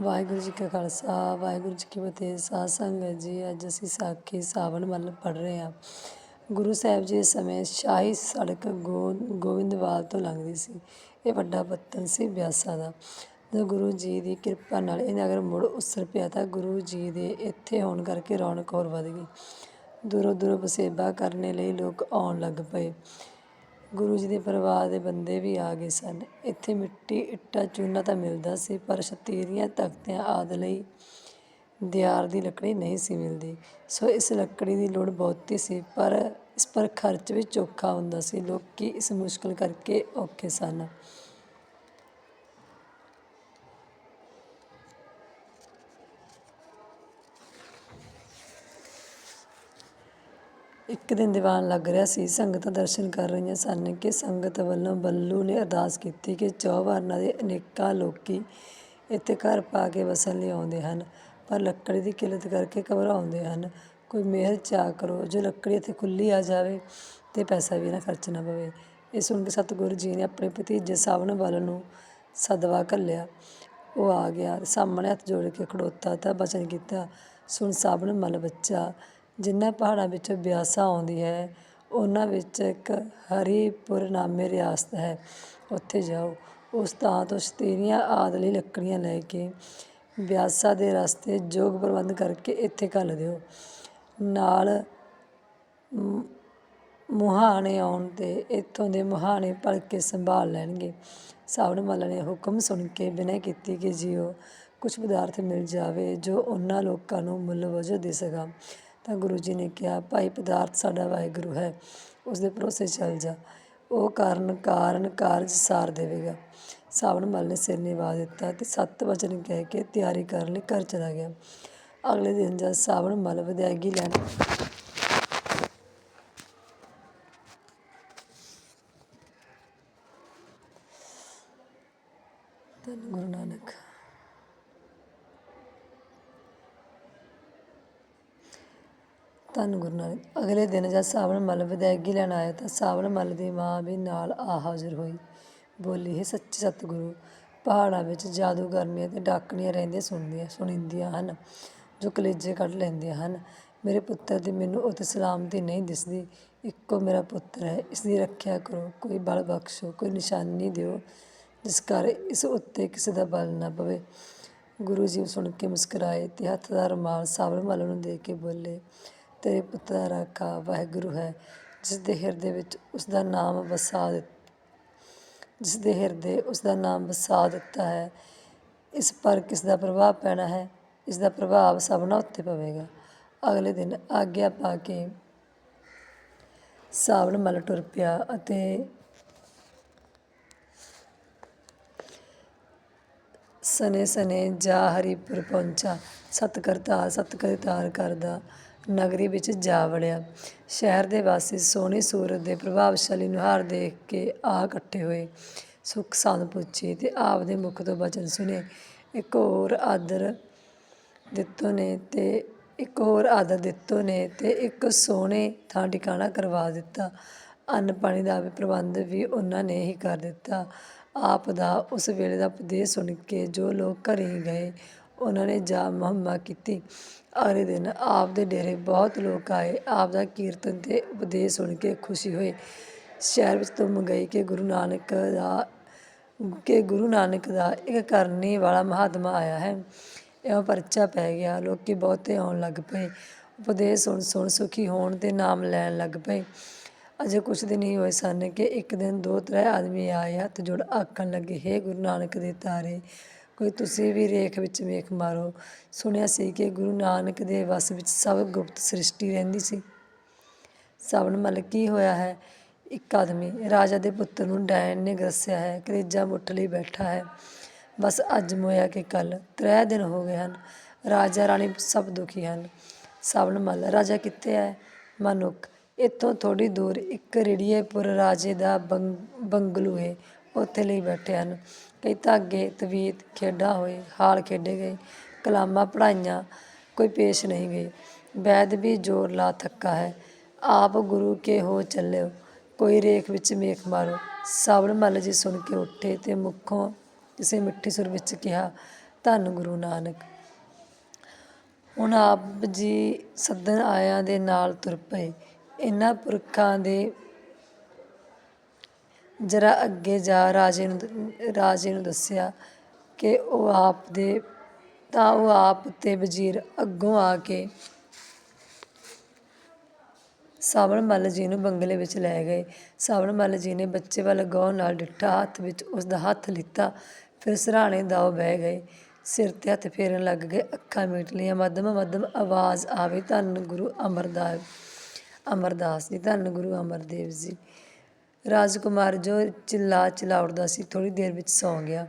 ਵਾਹਿਗੁਰੂ ਜੀ ਕਾ ਖਾਲਸਾ, ਵਾਹਿਗੁਰੂ ਜੀ ਕੀ ਫਤਿਹ। ਸਾਧ ਸੰਗਤ ਜੀ, ਅੱਜ ਅਸੀਂ ਸਾਖੀ ਸਾਵਣ ਮੱਲ ਪੜ੍ਹ ਰਹੇ ਹਾਂ। ਗੁਰੂ ਸਾਹਿਬ ਜੀ ਦੇ ਸਮੇਂ ਸ਼ਾਹੀ ਸੜਕ ਗੋ, ਗੋਬਿੰਦਵਾਲ ਤੋਂ ਲੰਘਦੀ ਸੀ। ਇਹ ਵੱਡਾ ਪੱਤਨ ਸੀ ਬਿਆਸਾ ਦਾ। ਜਦੋਂ ਗੁਰੂ ਜੀ ਦੀ ਕਿਰਪਾ ਨਾਲ ਇਹ ਨਗਰ ਮੁੜ ਉਸਰ ਪਿਆ ਤਾਂ ਗੁਰੂ ਜੀ ਦੇ ਇੱਥੇ ਹੋਣ ਕਰਕੇ ਰੌਣਕ ਹੋਰ ਵਧ ਗਈ। ਦੂਰੋਂ ਦੂਰੋਂ ਵਸੇਬਾ ਕਰਨੇ ਲਈ ਲੋਕ ਆਉਣ ਲੱਗ ਪਏ। ਗੁਰੂ ਜੀ ਦੇ ਪਰਿਵਾਰ ਦੇ ਬੰਦੇ ਵੀ ਆ ਗਏ ਸਨ। ਇੱਥੇ ਮਿੱਟੀ ਇੱਟਾਂ ਚੂਨਾ ਤਾਂ ਮਿਲਦਾ ਸੀ, ਪਰ ਸ਼ਤੀਰੀਆਂ, ਤਖਤਿਆਂ ਆਦਿ ਲਈ ਦਿਆਰ ਦੀ ਲੱਕੜੀ ਨਹੀਂ ਸੀ ਮਿਲਦੀ। ਸੋ ਇਸ ਲੱਕੜੀ ਦੀ ਲੋੜ ਬਹੁਤੀ ਸੀ, ਪਰ ਇਸ ਪਰ ਖਰਚ ਵੀ ਚੋਖਾ ਹੁੰਦਾ ਸੀ। ਲੋਕੀ ਇਸ ਮੁਸ਼ਕਲ ਕਰਕੇ ਔਖੇ ਸਨ। ਇੱਕ ਦਿਨ ਦੀਵਾਨ ਲੱਗ ਰਿਹਾ ਸੀ। ਸੰਗਤਾਂ ਦਰਸ਼ਨ ਕਰ ਰਹੀਆਂ ਸਨ ਕਿ ਸੰਗਤ ਵੱਲੋਂ ਬੱਲੂ ਨੇ ਅਰਦਾਸ ਕੀਤੀ ਕਿ ਚੌਵਰਨਾਂ ਦੇ ਅਨੇਕਾਂ ਲੋਕੀ ਇੱਥੇ ਘਰ ਪਾ ਕੇ ਵਸਣ ਲਈ ਆਉਂਦੇ ਹਨ, ਪਰ ਲੱਕੜੀ ਦੀ ਕਿੱਲਤ ਕਰਕੇ ਘਬਰਾਉਂਦੇ ਹਨ। ਕੋਈ ਮਿਹਰ ਚਾਹ ਕਰੋ, ਜੋ ਲੱਕੜੀ ਇੱਥੇ ਖੁੱਲੀ ਆ ਜਾਵੇ ਤੇ ਪੈਸਾ ਵੀ ਨਾ ਖਰਚਣਾ ਪਵੇ। ਇਹ ਸੁਣ ਕੇ ਸਤਿਗੁਰੂ ਜੀ ਨੇ ਆਪਣੇ ਭਤੀਜੇ ਸਾਵਣ ਵੱਲ ਨੂੰ ਸਦਵਾ ਘੱਲਿਆ। ਉਹ ਆ ਗਿਆ ਸਾਹਮਣੇ ਹੱਥ ਜੋੜ ਕੇ ਖੜੋਤਾ ਤਾਂ ਬਚਨ ਕੀਤਾ, ਸੁਣ ਸਾਵਣ ਮਲ ਬੱਚਾ ਜਿਨ੍ਹਾਂ ਪਹਾੜਾਂ ਵਿੱਚੋਂ ਬਿਆਸਾ ਆਉਂਦੀ ਹੈ, ਉਹਨਾਂ ਵਿੱਚ ਇੱਕ ਹਰੀਪੁਰ ਨਾਮੇ ਰਿਆਸਤ ਹੈ। ਉੱਥੇ ਜਾਓ। ਉਸ ਥਾਂ ਤੋਂ ਸ਼ਤੀਰੀਆਂ ਆਦਿ ਲਈ ਲੱਕੜੀਆਂ ਲੈ ਕੇ ਬਿਆਸਾ ਦੇ ਰਸਤੇ ਯੋਗ ਪ੍ਰਬੰਧ ਕਰਕੇ ਇੱਥੇ ਘੱਲ ਦਿਓ। ਨਾਲ ਮੁਹਾਣੇ ਆਉਣ ਤੇ ਇੱਥੋਂ ਦੇ ਮੁਹਾਣੇ ਭਲਕੇ ਸੰਭਾਲ ਲੈਣਗੇ। ਸਾਵਣ ਮੱਲ ਨੇ ਹੁਕਮ ਸੁਣ ਕੇ ਬਿਨੈ ਕੀਤੀ ਕਿ ਜੀਓ ਕੁਝ ਪਦਾਰਥ ਮਿਲ ਜਾਵੇ ਜੋ ਉਹਨਾਂ ਲੋਕਾਂ ਨੂੰ ਮੁੱਲ ਵਜੋਂ ਦੇ ਸਕਾਂ। ਤਾਂ ਗੁਰੂ ਜੀ ਨੇ ਕਿਹਾ, ਭਾਈ ਪਦਾਰਥ ਸਾਡਾ ਵਾਹਿਗੁਰੂ ਹੈ ਉਸ ਦੇ ਭਰੋਸੇ ਚੱਲ ਜਾ। ਉਹ ਕਾਰਨ ਕਾਰਨ ਕਾਰਜ ਸਾਰ ਦੇਵੇਗਾ। ਸਾਵਣ ਮੱਲ ਨੇ ਸਿਰ ਨਿਵਾ ਦਿੱਤਾ ਤੇ ਸੱਤ ਵਚਨ ਕਹਿ ਕੇ ਤਿਆਰੀ ਕਰਨ ਲਈ ਘਰ ਚਲਾ ਗਿਆ। ਅਗਲੇ ਦਿਨ ਜਦ ਸਾਵਣ ਮੱਲ ਵਿਦਾਇਗੀ ਲੈਣ ਧੰਨ ਗੁਰੂ ਨਾਨਕ ਧੰਨ ਗੁਰੂ ਨਾਨਕ। ਅਗਲੇ ਦਿਨ ਜਦ ਸਾਵਣ ਮੱਲ ਵਿਦਾਇਗੀ ਲੈਣ ਆਇਆ ਤਾਂ ਸਾਵਣ ਮੱਲ ਦੀ ਮਾਂ ਵੀ ਨਾਲ ਆ ਹਾਜ਼ਰ ਹੋਈ। ਬੋਲੀ, ਹੈ ਸੱਚੇ ਸਤਿਗੁਰੂ, ਪਹਾੜਾਂ ਵਿੱਚ ਜਾਦੂ ਗਰਮੀਆਂ ਤੇ ਡਾਕਣੀਆਂ ਰਹਿੰਦੀਆਂ ਸੁਣਦੀਆਂ ਸੁਣੀਂਦੀਆਂ ਹਨ, ਜੋ ਕਲੇਜੇ ਕੱਢ ਲੈਂਦੀਆਂ ਹਨ। ਮੇਰੇ ਪੁੱਤਰ ਦੀ ਮੈਨੂੰ ਉੱਥੇ ਸਲਾਮਤੀ ਨਹੀਂ ਦਿਸਦੀ। ਇੱਕੋ ਮੇਰਾ ਪੁੱਤਰ ਹੈ। ਇਸ ਦੀ ਰੱਖਿਆ ਕਰੋ। ਕੋਈ ਬਲ ਬਖਸ਼ੋ, ਕੋਈ ਨਿਸ਼ਾਨੀ ਦਿਓ, ਜਿਸ ਕਰ ਇਸ ਉੱਤੇ ਕਿਸੇ ਦਾ ਬਲ ਨਾ ਪਵੇ। ਗੁਰੂ ਜੀ ਸੁਣ ਕੇ ਮੁਸਕਰਾਏ ਤੇ ਹੱਥ ਦਾ ਰੁਮਾਲ ਸਾਵਣ ਮੱਲ ਨੂੰ ਦੇ ਕੇ ਬੋਲੇ ਤੇਰੇ ਪੁੱਤਰ ਦਾ ਰਾਖਾ ਵਾਹਿਗੁਰੂ ਹੈ ਜਿਸ ਦੇ ਹਿਰਦੇ ਵਿੱਚ ਉਸ ਦਾ ਨਾਮ ਵਸਾ ਦਿੱਤਾ ਜਿਸ ਦੇ ਹਿਰਦੇ ਉਸ ਦਾ ਨਾਮ ਵਸਾ ਦਿੱਤਾ ਹੈ, ਇਸ ਪਰ ਕਿਸ ਦਾ ਪ੍ਰਭਾਵ ਪੈਣਾ ਹੈ ਇਸ ਦਾ ਪ੍ਰਭਾਵ ਸਭਨਾਂ ਉੱਤੇ ਪਵੇਗਾ। ਅਗਲੇ ਦਿਨ ਆਗਿਆ ਪਾ ਕੇ ਸਾਵਣ ਮੱਲ ਟੁਰ ਪਿਆ ਅਤੇ ਸਨੇ ਸਨੇ ਜਾ ਹਰੀਪੁਰ ਪਹੁੰਚਾ। ਸਤ ਕਰਤਾ ਸਤ ਕਰਤਾਰ ਕਰਦਾ। ਨਗਰੀ ਵਿੱਚ ਜਾ ਵੜਿਆ। ਸ਼ਹਿਰ ਦੇ ਵਾਸੀ ਸੋਹਣੀ ਸੂਰਤ ਦੇ ਪ੍ਰਭਾਵਸ਼ਾਲੀ ਨੁਹਾਰ ਦੇਖ ਕੇ ਆ ਇਕੱਠੇ ਹੋਏ। ਸੁਖ ਸੰਦ ਪੁੱਛੀ ਤੇ ਆਪ ਦੇ ਮੁਖ ਤੋਂ ਬਚਨ ਸੁਨੇ ਇੱਕ ਹੋਰ ਆਦਰ ਦਿੱਤੋ ਨੇ ਤੇ ਇੱਕ ਹੋਰ ਆਦਰ ਦਿੱਤੋ ਨੇ ਤੇ ਇੱਕ ਸੋਹਣੇ ਥਾਂ ਟਿਕਾਣਾ ਕਰਵਾ ਦਿੱਤਾ। ਅੰਨ ਪਾਣੀ ਦਾ ਵੀ ਪ੍ਰਬੰਧ ਵੀ ਉਹਨਾਂ ਨੇ ਹੀ ਕਰ ਦਿੱਤਾ। ਆਪ ਦਾ ਉਸ ਵੇਲੇ ਦਾ ਉਪਦੇਸ਼ ਸੁਣ ਕੇ ਜੋ ਲੋਕ ਘਰੇ ਗਏ ਉਹਨਾਂ ਨੇ ਜਾ ਮੁਹੰਮਾ ਕੀਤੀ। ਅਗਲੇ ਦਿਨ ਆਪ ਦੇ ਡੇਰੇ ਬਹੁਤ ਲੋਕ ਆਏ। ਆਪ ਦਾ ਕੀਰਤਨ ਤੇ ਉਪਦੇਸ਼ ਸੁਣ ਕੇ ਖੁਸ਼ੀ ਹੋਈ। ਸ਼ਹਿਰ ਵਿੱਚ ਤੁਮ ਗਈ ਕਿ ਗੁਰੂ ਨਾਨਕ ਦਾ, ਕਿ ਗੁਰੂ ਨਾਨਕ ਦਾ ਇੱਕ ਕਰਨੀ ਵਾਲਾ ਮਹਾਤਮਾ ਆਇਆ ਹੈ। ਇਹ ਪਰਚਾ ਪੈ ਗਿਆ। ਲੋਕੀ ਬਹੁਤੇ ਆਉਣ ਲੱਗ ਪਏ। ਉਪਦੇਸ਼ ਸੁਣ ਸੁਣ ਸੁਖੀ ਹੋਣ ਤੇ ਨਾਮ ਲੈਣ ਲੱਗ ਪਏ। ਅਜੇ ਕੁਛ ਦਿਨ ਹੀ ਹੋਏ ਸਨ ਕਿ ਇੱਕ ਦਿਨ ਦੋ ਤਰੇ ਆਦਮੀ ਆਏ। ਹੱਥ ਜੋੜ ਆਖਣ ਲੱਗੇ, ਹੇ ਗੁਰੂ ਨਾਨਕ ਦੇ ਤਾਰੇ ਕੋਈ ਤੁਸੀਂ ਵੀ ਰੇਖ ਵਿੱਚ ਵੇਖ ਮਾਰੋ। ਸੁਣਿਆ ਸੀ ਕਿ ਗੁਰੂ ਨਾਨਕ ਦੇ ਵਸ ਵਿੱਚ ਸਭ ਗੁਪਤ ਸ੍ਰਿਸ਼ਟੀ ਰਹਿੰਦੀ ਸੀ। ਸਾਵਣ ਮੱਲ ਕੀ ਹੋਇਆ ਹੈ? ਇੱਕ ਆਦਮੀ ਰਾਜਾ ਦੇ ਪੁੱਤਰ ਨੂੰ ਡੈਣ ਨੇ ਗਰਸਿਆ ਹੈ ਕਲੇਜਾ ਮੁੱਠ ਲਈ ਬੈਠਾ ਹੈ। ਬਸ ਅੱਜ ਮੋਇਆ ਕਿ ਕੱਲ ਤਰੇ ਦਿਨ ਹੋ ਗਏ ਹਨ, ਰਾਜਾ ਰਾਣੀ ਸਭ ਦੁਖੀ ਹਨ। ਸਾਵਣ ਮੱਲ ਰਾਜਾ ਕਿੱਥੇ ਹੈ? ਮਨੁੱਖ, ਇੱਥੋਂ ਥੋੜੀ ਦੂਰ ਇੱਕ ਰੜੀਏਪੁਰ ਰਾਜੇ ਦਾ ਬੰਗ- ਬੰਗਲੂ ਹੈ, ਉੱਥੇ ਲਈ ਬੈਠੇ ਹਨ। ਕਈ ਧਾਗੇ, ਤਵੀਤ ਖੇਡਾਂ ਹੋਏ, ਹਾਲ ਖੇਡੇ ਗਏ, ਕਲਾਮਾਂ ਪੜ੍ਹਾਈਆਂ, ਕੋਈ ਪੇਸ਼ ਨਹੀਂ ਗਈ ਵੈਦ ਵੀ ਜ਼ੋਰ ਲਾ ਥੱਕਾ ਹੈ। ਆਪ ਗੁਰੂ ਕੇ ਹੋ ਚੱਲਿਓ? ਕੋਈ ਰੇਖ ਵਿੱਚ ਮੇਖ ਮਾਰੋ। ਸਾਵਣ ਮੱਲ ਜੀ ਸੁਣ ਕੇ ਉੱਠੇ ਤੇ ਮੁੱਖੋਂ ਕਿਸੇ ਮਿੱਠੇ ਸੁਰ ਵਿੱਚ ਕਿਹਾ, ਧੰਨ ਗੁਰੂ ਨਾਨਕ। ਹੁਣ ਆਪ ਜੀ ਸੱਦਣ ਆਇਆਂ ਦੇ ਨਾਲ ਤੁਰ ਪਏ। ਇਹਨਾਂ ਪੁਰਖਾਂ ਦੇ ਜਰਾ ਅੱਗੇ ਜਾ ਰਾਜੇ ਨੂੰ ਰਾਜੇ ਨੂੰ ਦੱਸਿਆ ਕਿ ਉਹ ਆਪ ਦੇ, ਤਾਂ ਉਹ ਆਪ ਤੇ ਵਜ਼ੀਰ ਅੱਗੋਂ ਆ ਕੇ ਸਾਵਣ ਮੱਲ ਜੀ ਨੂੰ ਬੰਗਲੇ ਵਿੱਚ ਲੈ ਗਏ। ਸਾਵਣ ਮੱਲ ਜੀ ਨੇ ਬੱਚੇ ਵੱਲ ਗੌਰ ਨਾਲ ਡਿੱਠਾ ਹੱਥ ਵਿੱਚ ਉਸ ਦਾ ਹੱਥ ਲਿੱਤਾ। ਫਿਰ ਸਰਾਣੇ ਦਾਓ ਬਹਿ ਗਏ। ਸਿਰ ਤੇ ਹੱਥ ਫੇਰਨ ਲੱਗ ਗਏ। ਅੱਖਾਂ ਮੀਟ ਲਈਆਂ। ਮੱਧਮ ਮੱਧਮ ਆਵਾਜ਼ ਆਵੇ ਧੰਨ ਗੁਰੂ ਅਮਰਦਾਸ ਅਮਰਦਾਸ ਜੀ, ਧੰਨ ਗੁਰੂ ਅਮਰਦੇਵ ਜੀ। ਰਾਜਕੁਮਾਰ ਜੋ ਚਿੱਲਾ ਚਿੱਲਾ ਉੱਠਦਾ ਸੀ, ਥੋੜ੍ਹੀ ਦੇਰ ਵਿੱਚ ਸੌਂ ਗਿਆ।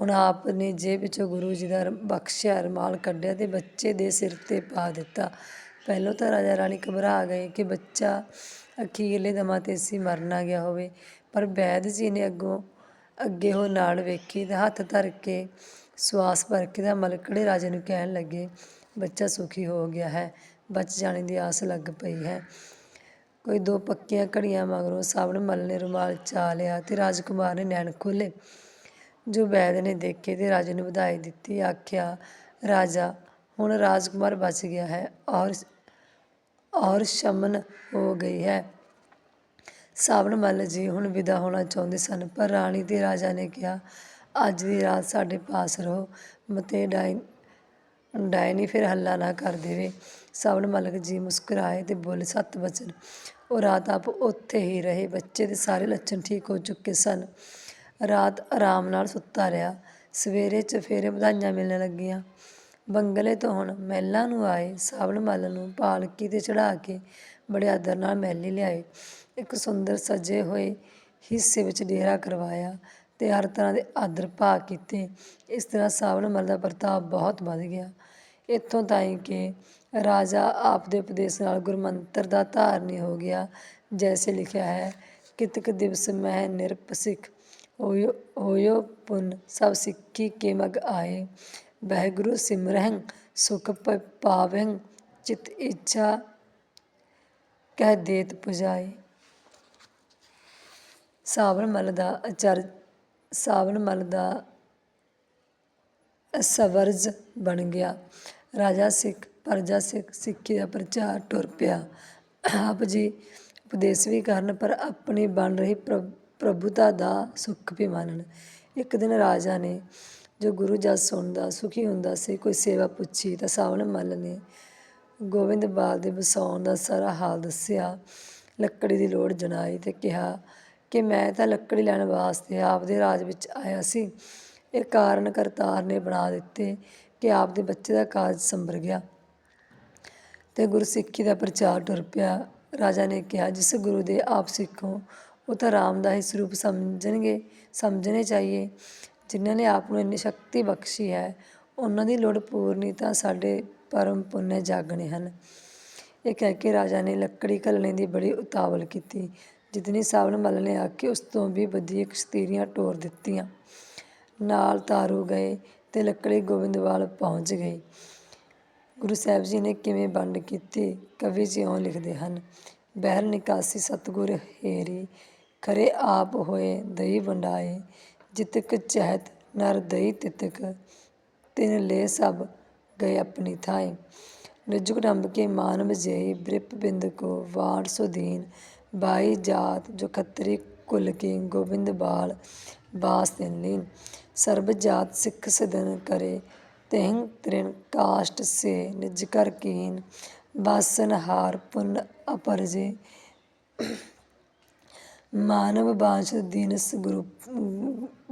ਹੁਣ ਆਪ ਨੇ ਜੇਬ ਵਿੱਚੋਂ ਗੁਰੂ ਜੀ ਦਾ ਬਖਸ਼ਿਆ ਰੁਮਾਲ ਕੱਢਿਆ ਤੇ ਬੱਚੇ ਦੇ ਸਿਰ ਤੇ ਪਾ ਦਿੱਤਾ। ਪਹਿਲਾਂ ਤਾਂ ਰਾਜਾ ਰਾਣੀ ਘਬਰਾ ਗਏ ਕਿ ਬੱਚਾ ਅਖੀਰਲੇ ਦਮਾਂ ਤੇ ਸੀ, ਮਰ ਨਾ ਗਿਆ ਹੋਵੇ। ਪਰ ਵੈਦ ਜੀ ਨੇ ਅੱਗੋਂ ਅੱਗੇ ਹੋ ਨਾਲ ਵੇਖੀ ਤੇ ਹੱਥ ਧਰ ਕੇ ਸਵਾਸ ਭਰ ਕੇ ਤਾਂ ਮਲਕੜੇ ਰਾਜੇ ਨੂੰ ਕਹਿਣ ਲੱਗੇ, ਬੱਚਾ ਸੁਖੀ ਹੋ ਗਿਆ ਹੈ, ਬਚ ਜਾਣੇ ਦੀ ਆਸ ਲੱਗ ਪਈ ਹੈ। ਕੋਈ ਦੋ ਪੱਕੀਆਂ ਘੜੀਆਂ ਮਗਰੋਂ ਸਾਵਣ ਮੱਲ ਨੇ ਰੁਮਾਲ ਚਾ ਲਿਆ ਤੇ ਰਾਜਕੁਮਾਰ ਨੇ ਨੈਣ ਖੋਲੇ ਜੋ ਵੈਦ ਨੇ ਦੇਖੇ ਤੇ ਰਾਜੇ ਨੂੰ ਵਧਾਈ ਦਿੱਤੀ, ਆਖਿਆ, ਰਾਜਾ, ਹੁਣ ਰਾਜਕੁਮਾਰ ਬਚ ਗਿਆ ਹੈ ਔਰ ਔਰ ਸ਼ਮਨ ਹੋ ਗਈ ਹੈ। ਸਾਵਣ ਮੱਲ ਜੀ ਹੁਣ ਵਿਦਾ ਹੋਣਾ ਚਾਹੁੰਦੇ ਸਨ, ਪਰ ਰਾਣੀ ਤੇ ਰਾਜਾ ਨੇ ਕਿਹਾ, ਅੱਜ ਦੀ ਰਾਤ ਸਾਡੇ ਪਾਸ ਰਹੋ, ਮਤੇ ਡਾਇਨ, ਡਾਇਨੀ ਫਿਰ ਹੱਲਾ ਨਾ ਕਰ ਦੇਵੇ। ਸਾਵਣ ਮਲਕ ਜੀ ਮੁਸਕਰਾਏ ਤੇ ਬੋਲੇ, ਸੱਤ ਬਚਨ, ਉਹ ਰਾਤ ਆਪ ਉੱਥੇ ਹੀ ਰਹੇ, ਬੱਚੇ ਦੇ ਸਾਰੇ ਲੱਛਣ ਠੀਕ ਹੋ ਚੁੱਕੇ ਸਨ। ਰਾਤ ਆਰਾਮ ਨਾਲ ਸੁੱਤਾ ਰਿਹਾ, ਸਵੇਰੇ ਚਫੇਰੇ ਵਧਾਈਆਂ ਮਿਲਣ ਲੱਗੀਆਂ। ਬੰਗਲੇ ਤੋਂ ਹੁਣ ਮਹਿਲਾਂ ਨੂੰ ਆਏ, ਸਾਵਣ ਮੱਲ ਨੂੰ ਪਾਲਕੀ ਤੇ ਚੜਾ ਕੇ ਬੜੇ ਆਦਰ ਨਾਲ ਮਹਿਲੀ ਲਿਆਏ। ਇੱਕ ਸੁੰਦਰ ਸਜੇ ਹੋਏ ਹਿੱਸੇ ਵਿੱਚ ਡੇਰਾ ਕਰਵਾਇਆ ਤੇ ਹਰ ਤਰ੍ਹਾਂ ਦੇ ਆਦਰ ਭਾਅ ਕੀਤੇ। ਇਸ ਤਰ੍ਹਾਂ ਸਾਵਣ ਮੱਲ ਦਾ ਪ੍ਰਤਾਪ ਬਹੁਤ ਵੱਧ ਗਿਆ। ਇੱਥੋਂ ਤਾਈਂ ਕਿ ਰਾਜਾ ਆਪ ਦੇ ਉਪਦੇਸ਼ ਨਾਲ ਗੁਰਮੰਤਰ ਦਾ ਧਾਰਨੀ ਹੋ ਗਿਆ, ਜੈਸੇ ਲਿਖਿਆ ਹੈ, ਕਿਤਕ ਦਿਵਸ ਮਹਿ ਨਿਰਪਸਿਖ ਹੋਇਓ ਹੋਇਓ ਪੁਨ, ਸਭ ਸਿੱਖੀ ਕੇ ਮਗ ਆਏ। ਵਾਹਿਗੁਰੂ ਸਿਮਰਹਿ, ਸੁਖ ਪ- ਪਾਵਹਿ, ਚਿਤ ਇੱਛਾ ਕਹਿ ਦੇਤ ਪੁਜਾਈ ਸਾਵਣ ਮੱਲ ਦਾ ਅਚਰ, ਸਾਵਣ ਮੱਲ ਦਾ ਸਵਰਜ ਬਣ ਗਿਆ। ਰਾਜਾ ਸਿੱਖ ਪ੍ਰਜਾ ਸਿੱਖ ਸਿੱਖੀ ਦਾ ਪ੍ਰਚਾਰ ਟੁਰ ਪਿਆ। ਆਪ ਜੀ ਉਪਦੇਸ਼ ਵੀ ਕਰਨ, ਪਰ ਆਪਣੀ ਬਣ ਰਹੀ ਪ੍ਰਭ- ਪ੍ਰਭੁਤਾ ਦਾ ਸੁੱਖ ਵੀ ਮਾਨਣ। ਇੱਕ ਦਿਨ ਰਾਜਾ ਨੇ ਜੋ ਗੁਰੂ ਜਸ ਸੁਣਦਾ, ਸੁਖੀ ਹੁੰਦਾ ਸੀ, ਕੋਈ ਸੇਵਾ ਪੁੱਛੀ ਤਾਂ ਸਾਵਣ ਮੱਲ ਨੇ ਗੋਬਿੰਦ ਬਾਲ ਦੇ ਵਸਾਉਣ ਦਾ ਸਾਰਾ ਹਾਲ ਦੱਸਿਆ। ਲੱਕੜੀ ਦੀ ਲੋੜ ਜਣਾਈ ਤੇ ਕਿਹਾ ਕਿ ਮੈਂ ਤਾਂ ਲੱਕੜੀ ਲੈਣ ਵਾਸਤੇ ਆਪਦੇ ਰਾਜ ਵਿੱਚ ਆਇਆ ਸੀ। ਇਹ ਕਾਰਨ ਕਰਤਾਰ ਨੇ ਬਣਾ ਦਿੱਤੇ ਕਿ ਆਪ ਦੇ ਬੱਚੇ ਦਾ ਕਾਜ ਸੰਭਰ ਗਿਆ। ਤੇ ਗੁਰਸਿੱਖੀ ਦਾ ਪ੍ਰਚਾਰ ਟੁਰ ਪਿਆ। ਰਾਜਾ ਨੇ ਕਿਹਾ, ਜਿਸ ਗੁਰੂ ਦੇ ਆਪ ਸਿੱਖੋ ਉਹ ਤਾਂ ਰਾਮ ਦਾ ਹੀ ਸਰੂਪ ਸਮਝਣਗੇ, ਸਮਝਣੇ ਚਾਹੀਏ। ਜਿਨ੍ਹਾਂ ਨੇ ਆਪ ਨੂੰ ਇੰਨੀ ਸ਼ਕਤੀ ਬਖਸ਼ੀ ਹੈ, ਉਹਨਾਂ ਦੀ ਲੋੜ ਪੂਰਨੀ ਤਾਂ ਸਾਡੇ ਪਰਮ ਪੁੰਨ ਜਾਗਣੇ ਹਨ। ਇਹ ਕਹਿ ਕੇ ਰਾਜਾ ਨੇ ਲੱਕੜੀ ਘੱਲਣੇ ਦੀ ਬੜੀ ਉਤਾਵਲ ਕੀਤੀ। ਜਿਤਨੀ ਸਾਵਣ ਮੱਲ ਨੇ ਆ ਕੇ ਉਸ ਤੋਂ ਵੀ ਵਧੀਆ ਕਸ਼ਤੀਰੀਆਂ ਟੋਰ ਦਿੱਤੀਆਂ। ਨਾਲ ਤਾਰੂ ਗਏ ਤੇ ਲੱਕੜੀ ਗੋਬਿੰਦਵਾਲ ਪਹੁੰਚ ਗਈ। ਗੁਰੂ ਸਾਹਿਬ ਜੀ ਨੇ ਕਿਵੇਂ ਵੰਡ ਕੀਤੀ? ਕਵੀ ਜੀ ਲਿਖਦੇ ਹਨ ਬਹਿਰ ਨਿਕਾਸੀ ਸਤਗੁਰ ਹੇਰੀ, ਖਰੇ ਆਪ ਹੋਏ ਦਈ ਵੰਡਾਏ ਜਿਤਕ ਚਹਿਤ ਨਰ ਦਈ ਤਿਤਕ, ਤਿਨ ਲੈ ਸਭ ਗਏ ਆਪਣੀ ਥਾਈ ਨਿਜੁਗ ਰੰਭ ਕੇ ਮਾਨਵ ਜੇਈ, ਬ੍ਰਿਪ ਬਿੰਦ ਕੋ ਵਾਰ ਸੁਦੀਨ ਬਾਈ ਜਾਤ ਜੋ ਖੱਤਰੀ ਕੁਲ ਕੀ ਗੋਬਿੰਦ ਬਾਲ, ਬਾਸ ਦਿਨ ਲੀਨ। ਸਰਬ ਜਾਤ ਸਿੱਖ ਸਦਨ ਕਰੇ ਤਿੰਗ ਤ੍ਰਿਣ ਕਾਸ਼ਟ ਸੇ ਨਿਜ ਕਰ ਕੀਨ ਬਾਸਨ ਹਾਰ ਪੁੰਨ ਮਾਨਵ ਬਾਂਛ ਦੀਨਸ ਗੁਰੂ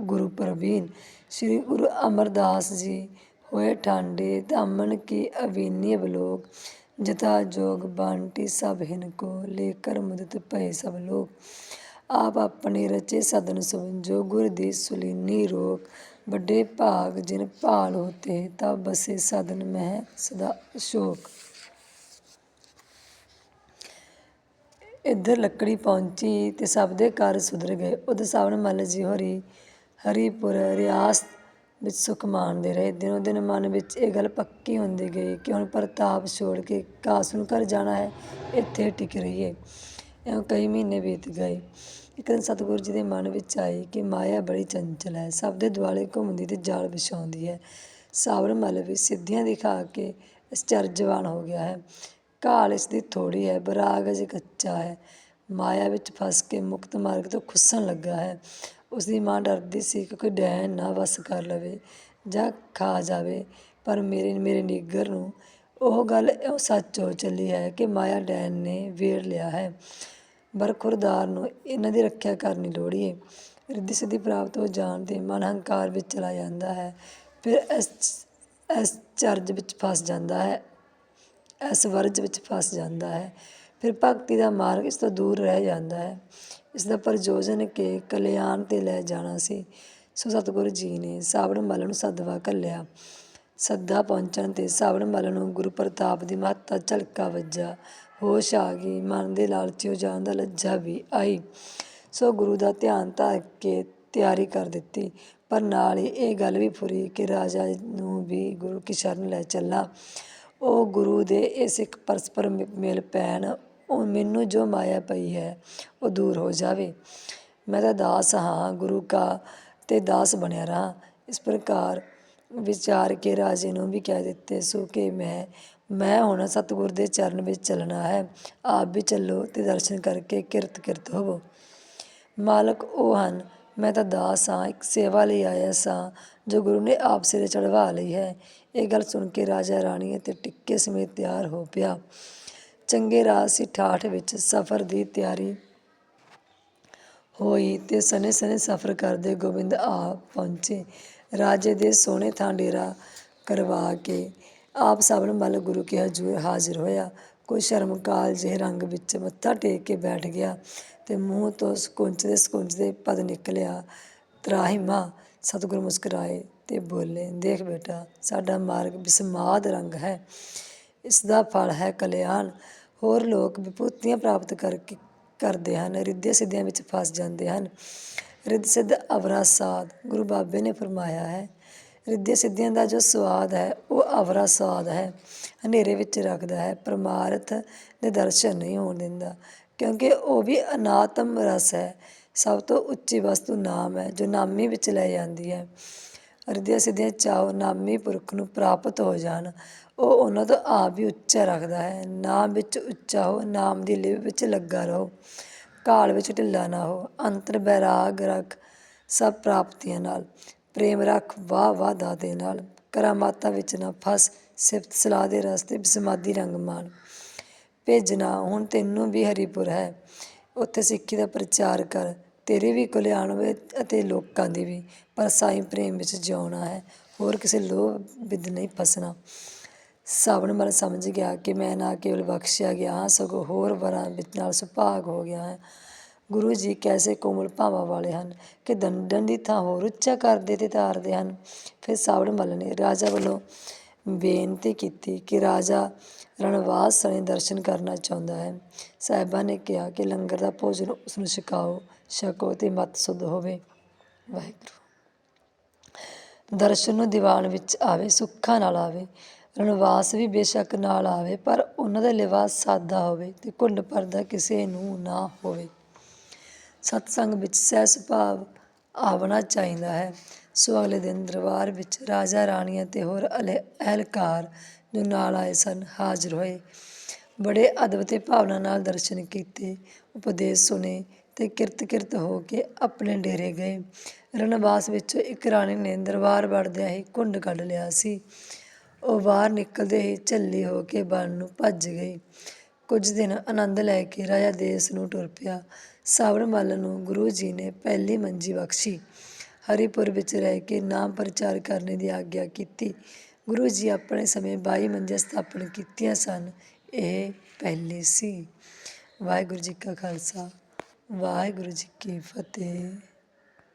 ਗੁਰੂ ਪ੍ਰਵੀਨ ਸ੍ਰੀ ਗੁਰੂ ਅਮਰਦਾਸ ਜੀ ਹੋਏ ਠਾਂਡੇ ਧਾਮਨ ਕੀ ਅਵੀਨੀ ਬਲੋਕ ਜਤਾ ਜੋਗ ਬਾਂਟੀ ਸਭ ਹਿਨ ਕੋ ਲੇਕਰ ਮੁਦਤ ਭਏ ਸਭ ਲੋਕ। ਆਪ ਆਪਣੇ ਰਚੇ ਸਦਨ ਸੁਵੰਜੋ ਗੁਰ ਦੀ ਸੁਲੀਨੀ ਰੋਕ ਵੱਡੇ ਭਾਗ ਜਿਨ ਭਾਲ ਹੋਤੇ, ਤਾਂ ਬਸੇ ਸਦਨ ਮਹਿ ਸਦਾ ਅਸ਼ੋਕ। ਇੱਧਰ ਲੱਕੜੀ ਪਹੁੰਚੀ ਤੇ ਸਭ ਦੇ ਘਰ ਸੁਧਰ ਗਏ। ਉਦ ਸਾਵਣ ਮੱਲ ਜੀ ਹੋਰੀ ਹਰੀਪੁਰ ਰਿਆਸਤ ਵਿੱਚ ਸੁਖ ਮਾਣਦੇ ਰਹੇ। ਦਿਨੋ ਦਿਨ ਮਨ ਵਿੱਚ ਇਹ ਗੱਲ ਪੱਕੀ ਹੁੰਦੀ ਗਈ ਕਿ ਹੁਣ ਪ੍ਰਤਾਪ ਛੋੜ ਕੇ ਕਾਸ ਨੂੰ ਘਰ ਜਾਣਾ ਹੈ, ਇੱਥੇ ਟਿਕ ਰਹੀਏ। ਇਉਂ ਕਈ ਮਹੀਨੇ ਬੀਤ ਗਏ। ਇੱਕ ਦਿਨ ਸਤਿਗੁਰੂ ਜੀ ਦੇ ਮਨ ਵਿੱਚ ਆਈ ਕਿ ਮਾਇਆ ਬੜੀ ਚੰਚਲ ਹੈ, ਸਭ ਦੇ ਦੁਆਲੇ ਘੁੰਮਦੀ ਅਤੇ ਜਾਲ ਵਿਛਾਉਂਦੀ ਹੈ। ਸਾਵਣ ਮੱਲ ਵੀ ਸਿੱਧੀਆਂ ਦਿਖਾ ਕੇ ਅਚਰਜਵਾਨ ਹੋ ਗਿਆ ਹੈ। ਘਾਲ ਇਸ ਦੀ ਥੋੜੀ ਹੈ, ਬਰਾਗ ਅਜੇ ਕੱਚਾ ਹੈ। ਮਾਇਆ ਵਿੱਚ ਫਸ ਕੇ ਮੁਕਤ ਮਾਰਗ ਤੋਂ ਖੁੱਸਣ ਲੱਗਾ ਹੈ। ਉਸ ਦੀ ਮਾਂ ਡਰਦੀ ਸੀ ਕਿ ਕੋਈ ਡੈਣ ਨਾ ਵਸ ਕਰ ਲਵੇ ਜਾਂ ਖਾ ਜਾਵੇ, ਪਰ ਮੇਰੇ ਮੇਰੇ ਨਿੱਗਰ ਨੂੰ ਉਹ ਗੱਲ ਸੱਚ ਹੋ ਚੱਲੀ ਹੈ ਕਿ ਮਾਇਆ ਡੈਣ ਨੇ ਵੇੜ ਲਿਆ ਹੈ। ਬਰਖੁਰਦਾਰ ਨੂੰ ਇਹਨਾਂ ਦੀ ਰੱਖਿਆ ਕਰਨੀ ਲੋੜੀਏ ਰਿੱਧੀ ਸਿੱਧੀ ਪ੍ਰਾਪਤ ਹੋ ਜਾਣ ਤੇ ਮਨ ਹੰਕਾਰ ਵਿੱਚ ਚਲਾ ਜਾਂਦਾ ਹੈ। ਫਿਰ ਇਸ ਇਸ ਚਰਜ ਵਿੱਚ ਫਸ ਜਾਂਦਾ ਹੈ। ਇਸ ਵਰਜ ਵਿੱਚ ਫਸ ਜਾਂਦਾ ਹੈ। ਫਿਰ ਭਗਤੀ ਦਾ ਮਾਰਗ ਇਸ ਤੋਂ ਦੂਰ ਰਹਿ ਜਾਂਦਾ ਹੈ। ਇਸ ਦਾ ਪ੍ਰਯੋਜਨ ਕੇ ਕਲਿਆਣ ਤੇ ਲੈ ਜਾਣਾ ਸੀ। ਸੋ ਸਤਿਗੁਰੂ ਜੀ ਨੇ ਸਾਵਣ ਮੱਲ ਨੂੰ ਸਦਵਾ ਘੱਲਿਆ। ਸੱਦਾ ਪਹੁੰਚਣ ਤੇ ਸਾਵਣ ਮੱਲ ਨੂੰ ਗੁਰੂ ਪ੍ਰਤਾਪ ਦੀ ਮਹੱਤਤਾ ਝਲਕਾ ਵੱਜਾ। ਹੋਸ਼ ਆ ਗਈ। ਮਨ ਦੇ ਲਾਲਚਿਓ ਜਾਣ ਦਾ ਲੱਜਾ ਵੀ ਆਈ। ਸੋ ਗੁਰੂ ਦਾ ਧਿਆਨ ਧਰ ਕੇ ਤਿਆਰੀ ਕਰ ਦਿੱਤੀ। ਪਰ ਨਾਲ ਹੀ ਇਹ ਗੱਲ ਵੀ ਫੁਰੀ ਕਿ ਰਾਜਾ ਨੂੰ ਵੀ ਗੁਰੂ ਕੀ ਸ਼ਰਨ ਲੈ ਚੱਲਾਂ। ਉਹ ਗੁਰੂ ਦੇ ਇਸ ਇੱਕ ਪਰਸਪਰ ਮਿ- ਮਿਲ ਪੈਣ, ਉਹ ਮੈਨੂੰ ਜੋ ਮਾਇਆ ਪਈ ਹੈ, ਉਹ ਦੂਰ ਹੋ ਜਾਵੇ। ਮੈਂ ਤਾਂ ਦਾਸ ਹਾਂ। ਗੁਰੂ ਕਾ ਤੇ ਦਾਸ ਬਣਿਆ ਰਹਾ। ਇਸ ਪ੍ਰਕਾਰ ਵਿਚਾਰ ਕੇ ਰਾਜੇ ਨੂੰ ਵੀ ਕਹਿ ਦਿੱਤੇ ਸੋ ਕਿ ਮੈਂ ਮੈਂ ਹੁਣ ਸਤਿਗੁਰ ਦੇ ਚਰਨ ਵਿੱਚ ਚੱਲਣਾ ਹੈ। ਆਪ ਵੀ ਚੱਲੋ ਤੇ ਦਰਸ਼ਨ ਕਰਕੇ ਕਿਰਤ ਕਿਰਤ ਹੋਵੋ। ਮਾਲਕ ਉਹ ਹਨ, ਮੈਂ ਤਾਂ ਦਾਸ ਹਾਂ, ਇੱਕ ਸੇਵਾ ਲਈ ਆਇਆ ਸਾਂ, ਜੋ ਗੁਰੂ ਨੇ ਆਪ ਸਿਰੇ ਚੜਵਾ ਲਈ ਹੈ। ਇਹ ਗੱਲ ਸੁਣ ਕੇ ਰਾਜਾ, ਰਾਣੀ ਅਤੇ ਟਿੱਕੇ ਸਮੇਤ ਤਿਆਰ ਹੋ ਪਿਆ। ਚੰਗੇ ਰਾਹ ਸੀ ਠਾਠ ਵਿੱਚ, ਸਫ਼ਰ ਦੀ ਤਿਆਰੀ ਹੋਈ ਤੇ ਸਨੇ ਸਨੇ ਸਫ਼ਰ ਕਰਦੇ ਗੋਬਿੰਦ ਆ ਪਹੁੰਚੇ। ਰਾਜੇ ਦੇ ਸੋਹਣੇ ਥਾਂ ਡੇਰਾ ਕਰਵਾ ਕੇ ਆਪ ਸਭਨ ਮੱਲ ਗੁਰੂ ਕੇ ਹਜੂਰ ਹਾਜ਼ਰ ਹੋਇਆ। ਕੋਈ ਸ਼ਰਮ ਕਾਲ ਜਿਹੇ ਰੰਗ ਵਿੱਚ ਮੱਥਾ ਟੇਕ ਕੇ ਬੈਠ ਗਿਆ ਤੇ ਮੂੰਹ ਤੋਂ ਸਕੁੰਚਦੇ ਸਕੁੰਚਦੇ ਪਦ ਨਿਕਲਿਆ। ਤਰਾਹਿਮਾ ਸਤਿਗੁਰੂ ਮੁਸਕਰਾਏ ਤੇ ਬੋਲੇ, ਦੇਖ ਬੇਟਾ, ਸਾਡਾ ਮਾਰਗ ਬਿਸਮਾਦ ਰੰਗ ਹੈ। ਇਸ ਦਾ ਫਲ ਹੈ ਕਲਿਆਣ। ਹੋਰ ਲੋਕ ਵਿਭੂਤੀਆਂ ਪ੍ਰਾਪਤ ਕਰਕੇ ਕਰਦੇ ਹਨ, ਰਿੱਧੇ ਸਿੱਧਿਆਂ ਵਿੱਚ ਫਸ ਜਾਂਦੇ ਹਨ। ਰਿੱਧ ਸਿੱਧ ਅਵਰਾ ਸਾਧ, ਗੁਰੂ ਬਾਬੇ ਨੇ ਫਰਮਾਇਆ ਹੈ। ਰਿੱਧੇ ਸਿੱਧੀਆਂ ਦਾ ਜੋ ਸਵਾਦ ਹੈ, ਉਹ ਅਵਰਾ ਸਵਾਦ ਹੈ। ਹਨੇਰੇ ਵਿੱਚ ਰੱਖਦਾ ਹੈ, ਪਰਮਾਰਥ ਦੇ ਦਰਸ਼ਨ ਨਹੀਂ ਹੋਣ ਦਿੰਦਾ, ਕਿਉਂਕਿ ਉਹ ਵੀ ਅਨਾਤਮ ਰਸ ਹੈ। ਸਭ ਤੋਂ ਉੱਚੀ ਵਸਤੂ ਨਾਮ ਹੈ, ਜੋ ਨਾਮੀ ਵਿੱਚ ਲੈ ਜਾਂਦੀ ਹੈ। ਰਿੱਧੀਆਂ ਸਿੱਧੀਆਂ ਚਾਹੋ ਨਾਮੀ ਪੁਰਖ ਨੂੰ ਪ੍ਰਾਪਤ ਹੋ ਜਾਣ, ਉਹ ਉਹਨਾਂ ਤੋਂ ਆਪ ਵੀ ਉੱਚਾ ਰੱਖਦਾ ਹੈ। ਨਾਮ ਵਿੱਚ ਉੱਚਾ ਹੋ, ਨਾਮ ਦੀ ਲਿਵ ਵਿੱਚ ਲੱਗਾ ਰਹੋ। ਕਾਲ ਵਿੱਚ ਢਿੱਲਾ ਨਾ ਹੋ, ਅੰਤਰ ਬੈਰਾਗ ਰੱਖ ਸਭ ਪ੍ਰਾਪਤੀਆਂ ਨਾਲ। ਪ੍ਰੇਮ ਰੱਖ ਵਾਹ ਵਾਹ ਦਾਦੇ ਨਾਲ। ਕਰਾਮਾਤਾਂ ਵਿੱਚ ਨਾ ਫਸ, ਸਿਫਤ ਸਲਾਹ ਦੇ ਰਸਤੇ ਬਿਸਮਾਦੀ ਰੰਗ ਮਾਣ। ਭੇਜਣਾ ਹੁਣ ਤੈਨੂੰ ਵੀ ਹਰੀਪੁਰ ਹੈ। ਉੱਥੇ ਸਿੱਖੀ ਦਾ ਪ੍ਰਚਾਰ ਕਰ। ਤੇਰੇ ਵੀ ਕਲਿਆਣ ਹੋਵੇ ਅਤੇ ਲੋਕਾਂ ਦੀ ਵੀ। ਪਰ ਸਾਈਂ ਪ੍ਰੇਮ ਵਿੱਚ ਜਿਉਣਾ ਹੈ। ਹੋਰ ਕਿਸੇ ਲੋਭ ਵਿਦ ਨਹੀਂ ਫਸਣਾ। ਸਾਵਣ ਮਲ ਸਮਝ ਗਿਆ ਕਿ ਮੈਂ ਨਾ ਕੇਵਲ ਬਖਸ਼ਿਆ ਗਿਆ ਹਾਂ, ਸਗੋਂ ਹੋਰ ਵਰਾਂ ਵਿੱਚ ਨਾਲ ਸੁਭਾਗ ਹੋ ਗਿਆ ਹੈ। ਗੁਰੂ ਜੀ ਕੈਸੇ ਕੋਮਲ ਭਾਵਾਂ ਵਾਲੇ ਹਨ ਕਿ ਦੰਡਨ ਦੀ ਥਾਂ ਹੋਰ ਉੱਚਾ ਕਰਦੇ ਤੇ ਤਾਰਦੇ ਹਨ। ਫਿਰ ਸਾਵਣ ਮਲ ਨੇ ਰਾਜਾ ਵੱਲੋਂ ਬੇਨਤੀ ਕੀਤੀ ਕਿ ਰਾਜਾ ਰਣਵਾਸ ਸਣੇ ਦਰਸ਼ਨ ਕਰਨਾ ਚਾਹੁੰਦਾ ਹੈ। ਸਾਹਿਬਾਂ ਨੇ ਕਿਹਾ ਕਿ ਲੰਗਰ ਦਾ ਭੋਜਨ ਉਸ ਨੂੰ ਛਕਾਓ, ਛਕੋ ਤੇ ਮਤ ਸੁਧ ਹੋਵੇ। ਵਾਹਿਗੁਰੂ। ਦਰਸ਼ਨ ਨੂੰ ਦੀਵਾਨ ਵਿੱਚ ਆਵੇ, ਸੁੱਖਾਂ ਨਾਲ ਆਵੇ। ਰਣਵਾਸ ਵੀ ਬੇਸ਼ੱਕ ਨਾਲ ਆਵੇ, ਪਰ ਉਹਨਾਂ ਦਾ ਲਿਵਾਸ ਸਾਦਾ ਹੋਵੇ ਤੇ ਘੁੰਡ ਪਰਦਾ ਕਿਸੇ ਨੂੰ ਨਾ ਹੋਵੇ। ਸਤਸੰਗ ਵਿੱਚ ਸਹਿ ਸੁਭਾਵ ਆਵਣਾ ਚਾਹੀਦਾ ਹੈ। ਸੋ ਅਗਲੇ ਦਿਨ ਦਰਬਾਰ ਵਿੱਚ ਰਾਜਾ ਰਾਣੀਆਂ ਤੇ ਹੋਰ ਅਲੇ ਅਹਿਲਕਾਰ ਜੋ ਨਾਲ ਆਏ ਸਨ, ਹਾਜ਼ਰ ਹੋਏ। ਬੜੇ ਅਦਬ ਤੇ ਭਾਵਨਾ ਨਾਲ ਦਰਸ਼ਨ ਕੀਤੇ, ਉਪਦੇਸ਼ ਸੁਨੇ ਤੇ ਕਿਰਤ ਕਿਰਤ ਹੋ ਕੇ ਆਪਣੇ ਡੇਰੇ ਗਏ। ਰਣਵਾਸ ਵਿੱਚ ਇੱਕ ਰਾਣੀ ਨੇ ਦਰਬਾਰ ਵੜਦਿਆਂ ਹੀ ਘੁੰਡ ਕੱਢ ਲਿਆ ਸੀ। ਉਹ ਬਾਹਰ ਨਿਕਲਦੇ ਹੀ ਝੱਲੀ ਹੋ ਕੇ ਬਣ ਨੂੰ ਭੱਜ ਗਈ। ਕੁਝ ਦਿਨ ਆਨੰਦ ਲੈ ਕੇ ਰਾਜਾ ਦੇਸ ਨੂੰ ਟੁਰ ਪਿਆ। ਸਾਵਣ ਮੱਲ ਨੂੰ ਗੁਰੂ ਜੀ ਨੇ ਪਹਿਲੀ ਮੰਜੀ ਬਖਸ਼ੀ। ਹਰੀਪੁਰ ਵਿੱਚ ਰਹਿ ਕੇ ਨਾਮ ਪ੍ਰਚਾਰ ਕਰਨ ਦੀ ਆਗਿਆ ਕੀਤੀ। ਗੁਰੂ ਜੀ ਆਪਣੇ ਸਮੇਂ 22 ਮੰਜੀਆਂ ਸਥਾਪਨ ਕੀਤੀਆਂ ਸਨ। ਇਹ ਪਹਿਲੀ ਸੀ। ਵਾਹਿਗੁਰੂ ਜੀ ਕਾ ਖਾਲਸਾ। ਵਾਹਿਗੁਰੂ ਜੀ ਕੀ ਫਤਿਹ।